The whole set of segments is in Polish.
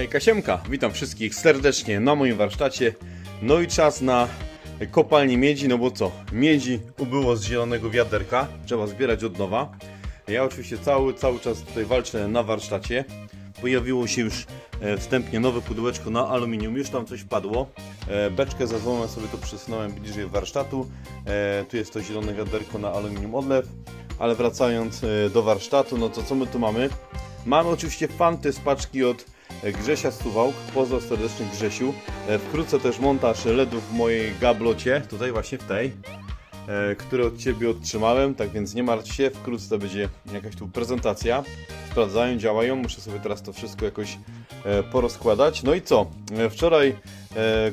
Hej Kasiemka, witam wszystkich serdecznie na moim warsztacie. No i czas na kopalnię miedzi, no bo co? Miedzi ubyło z zielonego wiaderka, trzeba zbierać od nowa. Ja oczywiście cały, cały czas tutaj walczę na warsztacie. Pojawiło się już e, wstępnie nowe pudełeczko na aluminium, już tam coś padło. E, Beczkę złomem sobie to przesunąłem bliżej warsztatu. E, Tu jest to zielone wiaderko na aluminium odlew. Ale wracając do warsztatu, no to co my tu mamy? Mamy oczywiście fanty z paczki od Grzesia Suwałk. Pozdro serdecznie Grzesiu. E, Wkrótce też montaż LEDów w mojej gablocie, tutaj właśnie w tej, e, które od Ciebie otrzymałem, tak więc nie martw się, wkrótce będzie jakaś tu prezentacja. Sprawdzają, działają, muszę sobie teraz to wszystko jakoś e, porozkładać. No i co? Wczoraj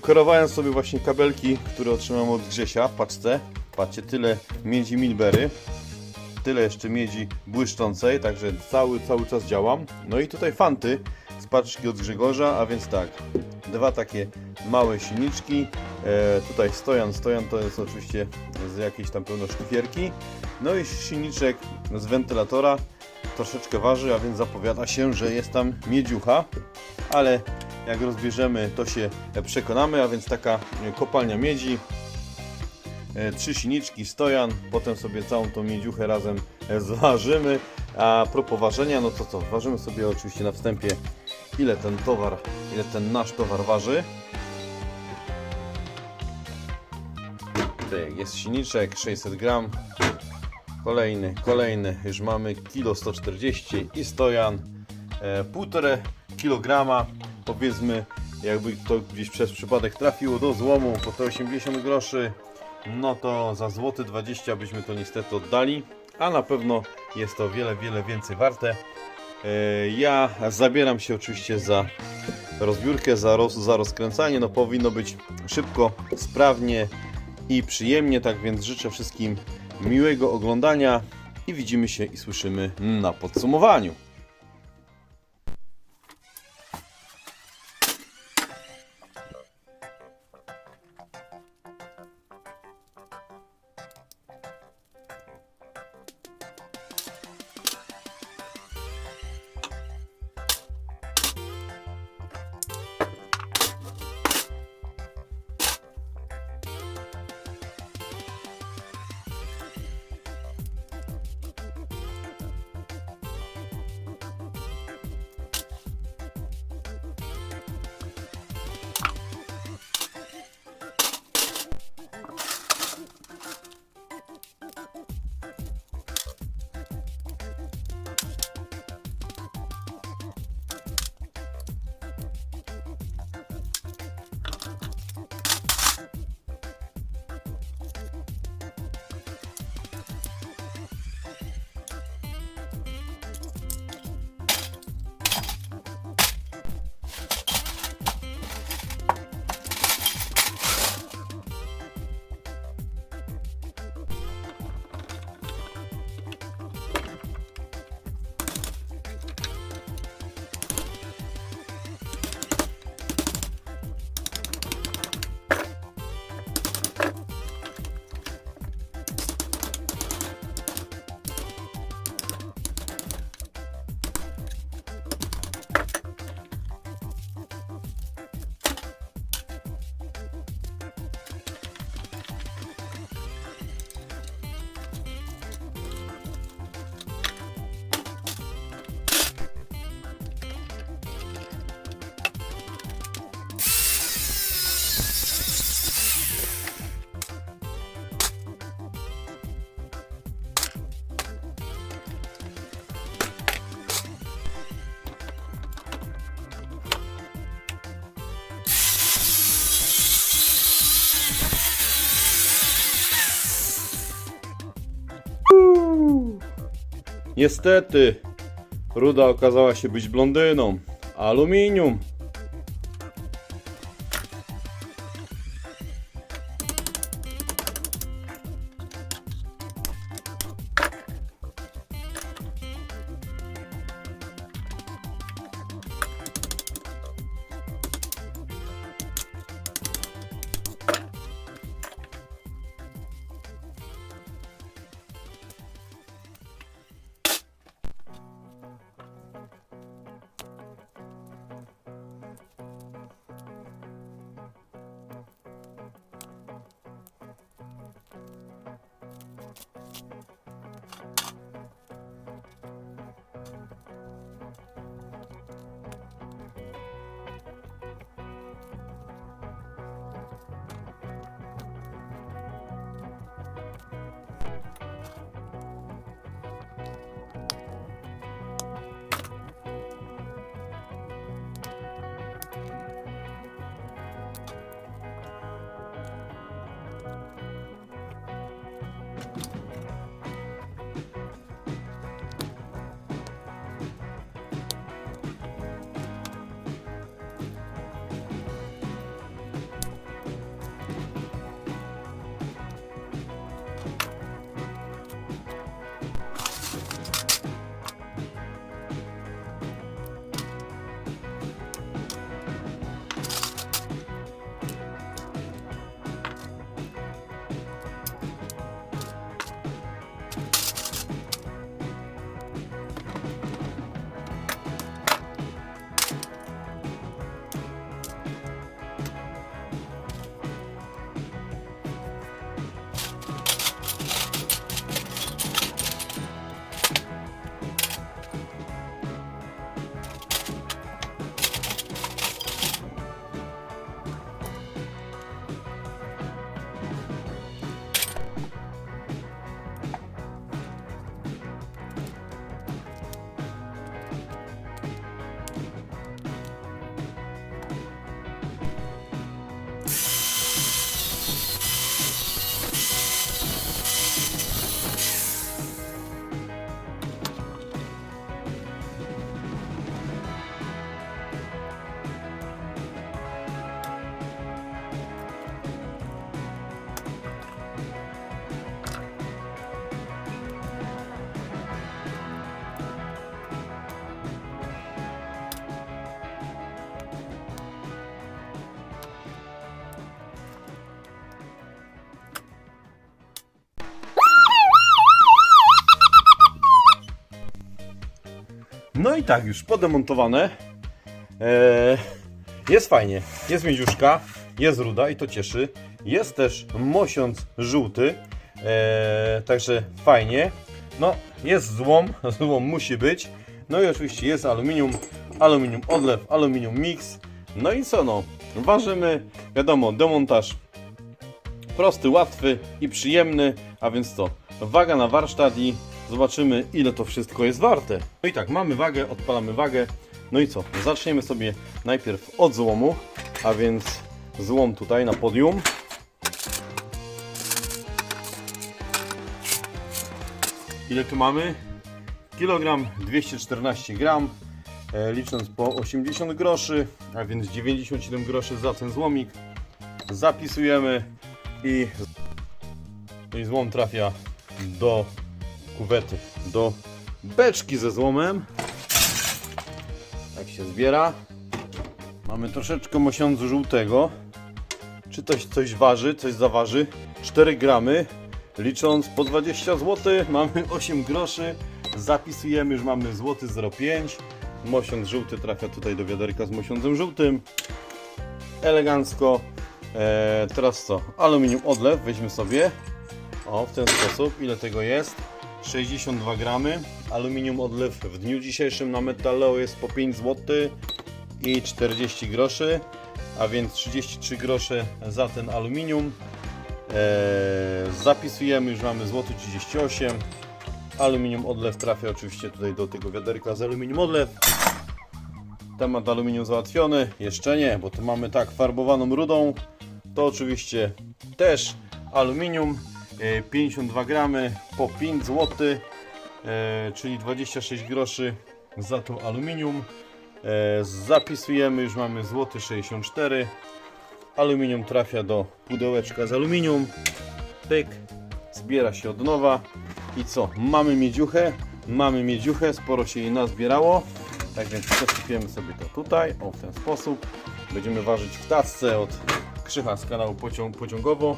korowałem sobie właśnie kabelki, które otrzymałem od Grzesia w paczce. Patrzcie, tyle miedzi Milbery tyle jeszcze miedzi błyszczącej, także cały, cały czas działam. No i tutaj fanty z paczki od Grzegorza, a więc tak, dwa takie małe silniczki, e, tutaj stojan, stojan to jest oczywiście z jakiejś tam pełno szlifierki, no i silniczek z wentylatora, troszeczkę waży, a więc zapowiada się, że jest tam miedziucha, ale jak rozbierzemy to się przekonamy, a więc taka kopalnia miedzi, e, trzy silniczki, stojan, potem sobie całą tą miedziuchę razem e, zważymy. A propos ważenia, no to co, ważymy sobie oczywiście na wstępie ile ten towar, ile ten nasz towar waży. Tutaj jest silniczek 600 gram. Kolejny, kolejny, już mamy kilo 140 i stojan e, 1,5 kg. Powiedzmy, jakby to gdzieś przez przypadek trafiło do złomu po te 80 groszy, no to za złoty 20 byśmy to niestety oddali, a na pewno jest to wiele, wiele więcej warte. E, Ja zabieram się oczywiście za rozbiórkę, za, roz, za rozkręcanie. No powinno być szybko, sprawnie i przyjemnie, tak więc życzę wszystkim miłego oglądania i widzimy się i słyszymy na podsumowaniu. Niestety, Ruda okazała się być blondyną. Aluminium. No i tak, już podemontowane. Eee, jest fajnie. Jest miedziuszka, jest ruda i to cieszy. Jest też mosiąc żółty. Eee, także fajnie. No, jest złom, złom musi być. No i oczywiście jest aluminium, aluminium odlew, aluminium mix. No i co no, ważymy, wiadomo, demontaż prosty, łatwy i przyjemny, a więc to waga na warsztat i zobaczymy ile to wszystko jest warte. No i tak, mamy wagę, odpalamy wagę. No i co, zaczniemy sobie najpierw od złomu, a więc złom tutaj na podium. Ile tu mamy? Kilogram 214 gram, e, licząc po 80 groszy, a więc 97 groszy za ten złomik. Zapisujemy i, i złom trafia do kuwety, do beczki ze złomem. Tak się zbiera. Mamy troszeczkę mosiądzu żółtego. Czy to coś waży, coś zaważy? 4 gramy. Licząc po 20 zł, mamy 8 groszy. Zapisujemy, już mamy złoty 0,5. Mosiądz żółty trafia tutaj do wiaderka z mosiądzem żółtym. Elegancko. Eee, teraz co? Aluminium odlew weźmy sobie. O, w ten sposób. Ile tego jest? 62 gramy. Aluminium odlew w dniu dzisiejszym na Metalleo jest po 5 zł i 40 groszy, a więc 33 grosze za ten aluminium. Eee, zapisujemy, już mamy złoty 38. Aluminium odlew trafia oczywiście tutaj do tego wiaderka z aluminium odlew. Temat aluminium załatwiony. Jeszcze nie, bo tu mamy tak farbowaną rudą. To oczywiście też aluminium. E, 52 gramy po 5 zł, e, czyli 26 groszy za to aluminium. E, Zapisujemy, już mamy złoty 64. Aluminium trafia do pudełeczka z aluminium. Pyk, zbiera się od nowa. I co? Mamy miedziuchę, mamy miedziuchę, sporo się jej nazbierało. Tak więc przesypiemy sobie to tutaj, o w ten sposób. Będziemy ważyć w tasce od Krzycha z kanału Pociąg, Pociągowo.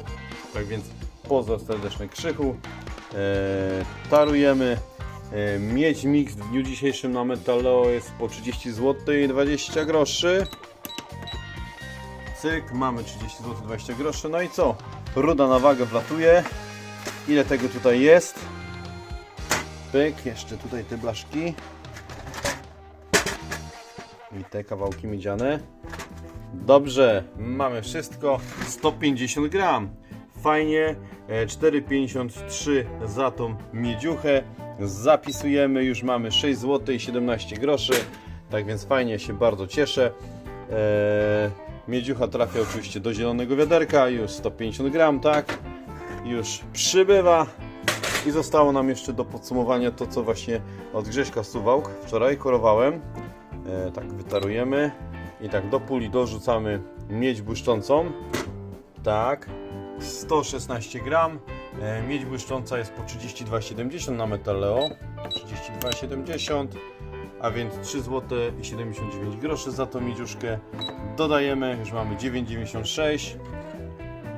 Tak więc pozdro serdeczny Krzychu. Eee, tarujemy. Eee, miedź mix w dniu dzisiejszym na Metalleo jest po 30 zł i 20 groszy. Cyk, mamy 30 zł 20 groszy. No i co? Ruda na wagę wlatuje. Ile tego tutaj jest? Pyk, jeszcze tutaj te blaszki. I te kawałki miedziane. Dobrze, mamy wszystko. 150 gram. Fajnie. e, 4,53 za tą miedziuchę. Zapisujemy, już mamy 6 zł i 17 groszy. Tak więc fajnie się bardzo cieszę. E, Miedziucha trafia oczywiście do zielonego wiaderka. Już 150 gram, tak? Już przybywa. I zostało nam jeszcze do podsumowania to, co właśnie od Grześka Suwałk wczoraj korowałem. E, tak wytarujemy i tak do puli dorzucamy miedź błyszczącą. Tak, 116 gram. E, miedź błyszcząca jest po 32,70 na Metalleo. 32,70 a więc 3 zł i 79 groszy za tą miedziuszkę. Dodajemy, już mamy 9,96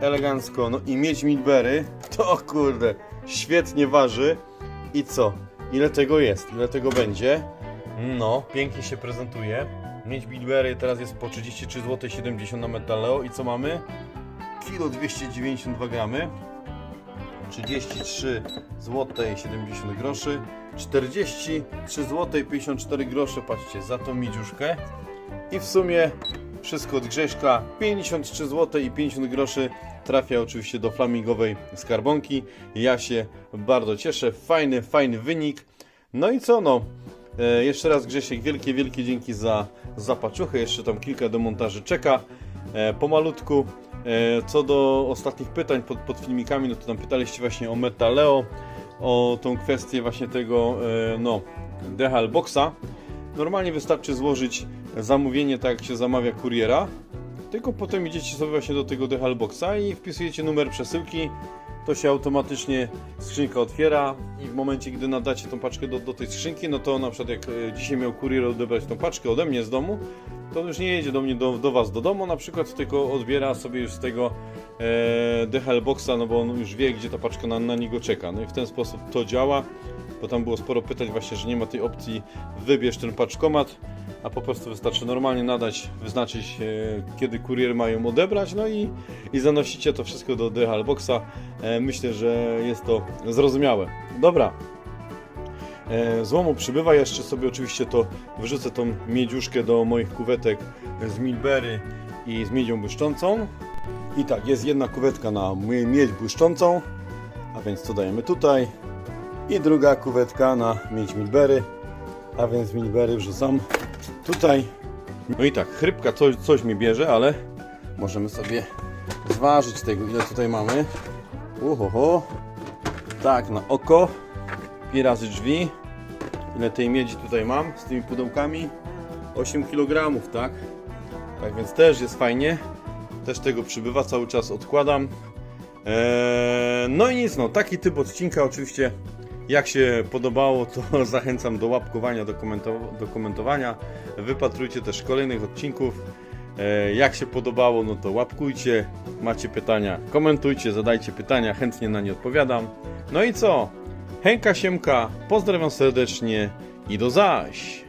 elegancko. No i miedź Midberry, to kurde, świetnie waży. I co? Ile tego jest? Ile tego będzie? No, pięknie się prezentuje. Miedź Midberry teraz jest po 33 zł 70 na Metalleo i co mamy? Kilo 292 gramy. 33 zł 70 groszy. 43 zł 54 grosze, patrzcie, za tą miedziuszkę. I w sumie wszystko od Grześka 53 zł i 50 groszy trafia oczywiście do flamingowej skarbonki. Ja się bardzo cieszę, fajny, fajny wynik. No i co no, e, jeszcze raz Grzesiek, wielkie, wielkie dzięki za zapaczuchę. Jeszcze tam kilka demontaży czeka. E, pomalutku. E, co do ostatnich pytań pod, pod filmikami, no to tam pytaliście właśnie o Metaleo, o tą kwestię właśnie tego, e, no, DHL Boxa. Normalnie wystarczy złożyć zamówienie tak jak się zamawia kuriera, tylko potem idziecie sobie właśnie do tego DHL Boxa i wpisujecie numer przesyłki, to się automatycznie skrzynka otwiera i w momencie, gdy nadacie tą paczkę do, do tej skrzynki, no to na przykład jak e, dzisiaj miał kurier odebrać tą paczkę ode mnie z domu, to już nie jedzie do mnie, do, do Was do domu na przykład, tylko odbiera sobie już z tego e, DHL Boxa, no bo on już wie, gdzie ta paczka na, na niego czeka. No i w ten sposób to działa, bo tam było sporo pytań właśnie, że nie ma tej opcji wybierz ten paczkomat, a po prostu wystarczy normalnie nadać, wyznaczyć e, kiedy kurier ma ją odebrać, no i, i zanosicie to wszystko do DHL Boxa. E, myślę, że jest to zrozumiałe. Dobra, Złomu przybywa, jeszcze sobie oczywiście to wyrzucę tą miedziuszkę do moich kuwetek z Milbery i z miedzią błyszczącą. I tak, jest jedna kuwetka na mie- miedź błyszczącą, a więc to dajemy tutaj. I druga kuwetka na miedź Milbery, a więc Milbery wrzucam tutaj. No i tak, chrypka coś, coś mi bierze, ale możemy sobie zważyć tego, ile tutaj mamy. Uhoho. Tak, na oko i razy drzwi. Ile tej miedzi tutaj mam z tymi pudełkami? 8 kg, tak? Tak więc też jest fajnie. Też tego przybywa, cały czas odkładam. Eee, no i nic, no taki typ odcinka oczywiście. Jak się podobało, to zachęcam do łapkowania, do, komento- do komentowania. Wypatrujcie też kolejnych odcinków. E, Jak się podobało, no to łapkujcie. Macie pytania, komentujcie, zadajcie pytania, chętnie na nie odpowiadam. No i co? Henka Siemka, pozdrawiam serdecznie i do zaś!